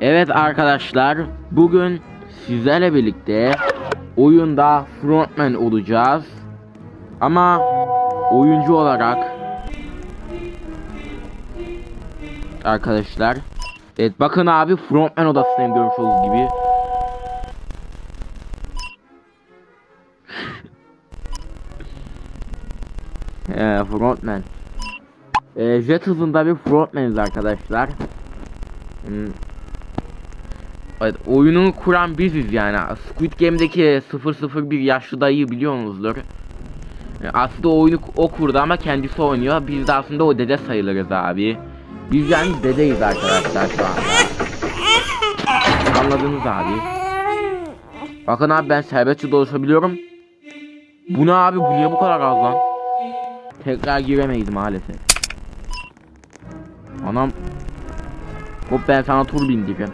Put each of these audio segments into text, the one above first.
Evet arkadaşlar, bugün sizlerle birlikte oyunda frontman olacağız. Ama oyuncu olarak arkadaşlar. Evet bakın abi frontman odasındayım görmüş olduğunuz gibi. Ee, frontman. Ee, jet hızında bir frontmaniz arkadaşlar. Hmm. Oyunu kuran biziz yani. Squid Game'deki 001 yaşlı dayıyı biliyorsunuzdur. Ee, Aslında oyunu o kurdu ama kendisi oynuyor. Biz de aslında o dede sayılırız abi. Biz yani dedeyiz arkadaşlar şu anda. Anladınız abi. Bakın abi ben serbestçe dolaşabiliyorum. Bu ne abi bu niye bu kadar az lan? Tekrar giremeyiz maalesef. Anam. Hop ben sana tur bindireyim.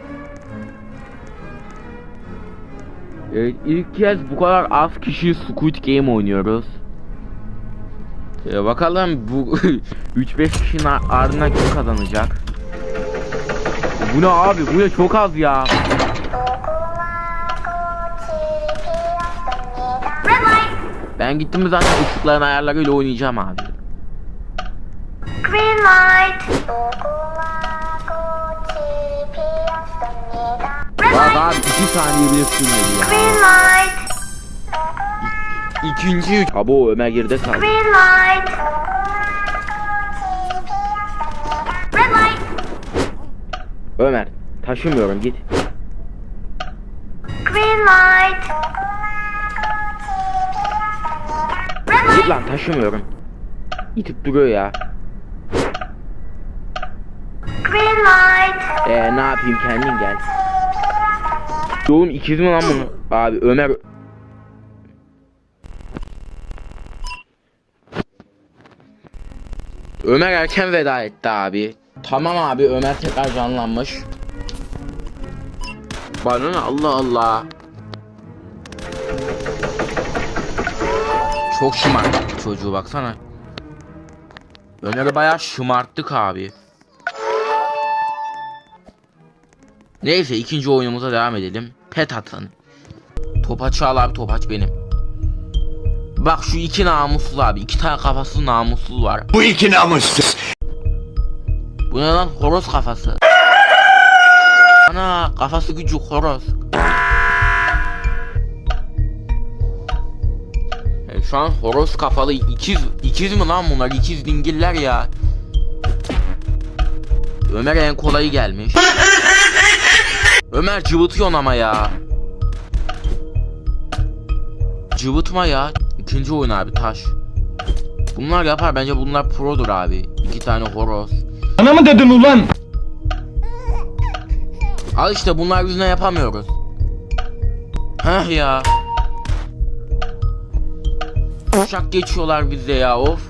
Evet ilk kez bu kadar az kişi Squid Game oynuyoruz. Ee, bakalım bu 3-5 kişinin ar- ardından kim kazanacak? Bu ne abi? Bu ne çok az ya. Ben gittim zaten ışıkların ayarlarıyla oynayacağım abi. green light. Abi 2 saniye bile sürmedi ya. green light, İkinci. Abo Ömer geride kaldı. green light. Red light, Ömer taşımıyorum git. green light. Red Git light, lan taşımıyorum. İtip duruyor ya. green light. Ee ne yapayım kendin gel. Oğlum ikiz mi lan bunu? Abi Ömer Ömer erken veda etti abi. Tamam abi Ömer tekrar canlanmış. Bana ne Allah Allah. Çok şımarttık çocuğu baksana. Ömer'i bayağı şımarttık abi. Neyse ikinci oyunumuza devam edelim. Pet atın. Topaç al abi topaç benim. Bak şu iki namussuz abi. iki tane kafasız namussuz var. Bu iki namussuz. Bu ne lan horoz kafası. Ana kafası gücü horoz. E, şu an horoz kafalı ikiz ikiz mi lan bunlar ikiz dingiller ya. Ömer en kolayı gelmiş. Ömer cıvıtıyorsun ama ya. Cıvıtma ya. İkinci oyun abi taş. Bunlar yapar bence bunlar produr abi. İki tane horoz. Bana mı dedin ulan? Al işte bunlar yüzünden yapamıyoruz. Heh ya. Uçak geçiyorlar bize ya of.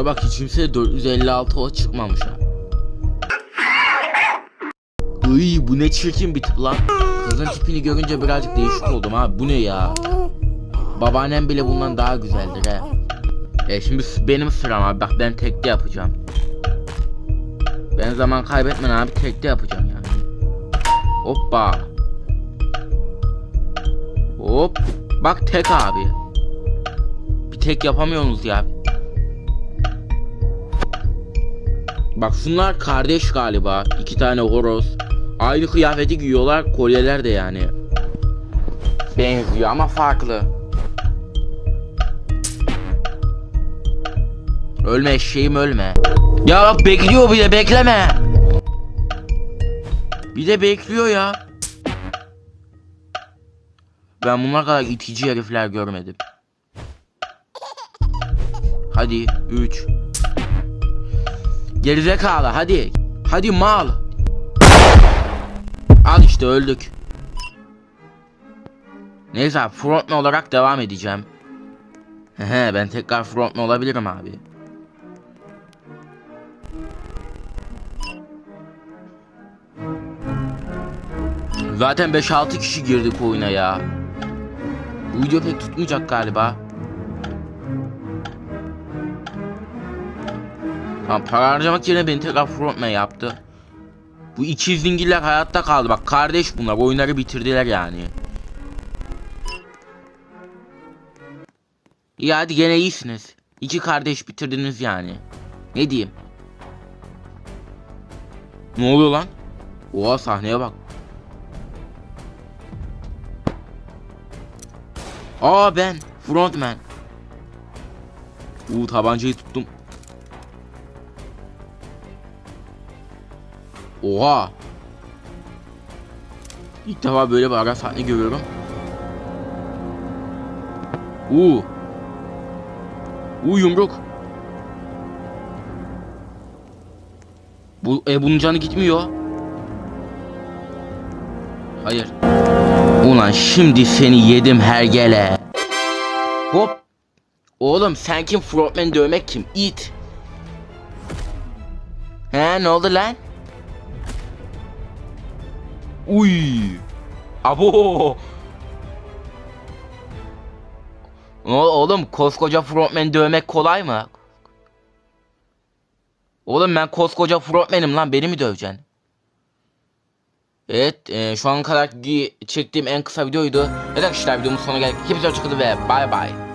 Şuna bak hiç kimse 456 o çıkmamış ha. Iy bu ne çirkin bir tip lan. Kızın tipini görünce birazcık değişik oldum ha. Bu ne ya? Babaannem bile bundan daha güzeldir he. E şimdi benim sıram abi bak ben tekte yapacağım. Ben zaman kaybetmeden abi tekte yapacağım yani. Hoppa. Hop. Bak tek abi. Bir tek yapamıyorsunuz ya. Bak şunlar kardeş galiba. İki tane horoz. Aynı kıyafeti giyiyorlar. Kolyeler de yani. Benziyor ama farklı. Ölme eşeğim ölme. Ya bak bekliyor bir de bekleme. Bir de bekliyor ya. Ben bunlar kadar itici herifler görmedim. Hadi 3 Gerizekalı hadi. Hadi mal. Al işte öldük. Neyse abi frontman olarak devam edeceğim. Hehe ben tekrar frontman olabilirim abi. Zaten 5-6 kişi girdik oyuna ya. Bu video pek tutmayacak galiba. Lan para harcamak yerine beni tekrar frontman yaptı. Bu ikiz dingiller hayatta kaldı. Bak kardeş bunlar. Oyunları bitirdiler yani. İyi hadi gene iyisiniz. İki kardeş bitirdiniz yani. Ne diyeyim? Ne oluyor lan? Oha sahneye bak. Aa ben frontman. Uuu tabancayı tuttum. Oha. İlk defa böyle bir ara sahne görüyorum. Uuu. Uuu yumruk. Bu e bunun canı gitmiyor. Hayır. Ulan şimdi seni yedim hergele. Hop. Oğlum sen kim frontman dövmek kim? It. He ne oldu lan? Uy. Abo. Oğlum koskoca frontman dövmek kolay mı? Oğlum ben koskoca frontman'im lan beni mi döveceksin? Evet e, şu an kadar çektiğim en kısa videoydu. Evet arkadaşlar videomun sonuna geldik. Hepinize hoşçakalın ve bay bay.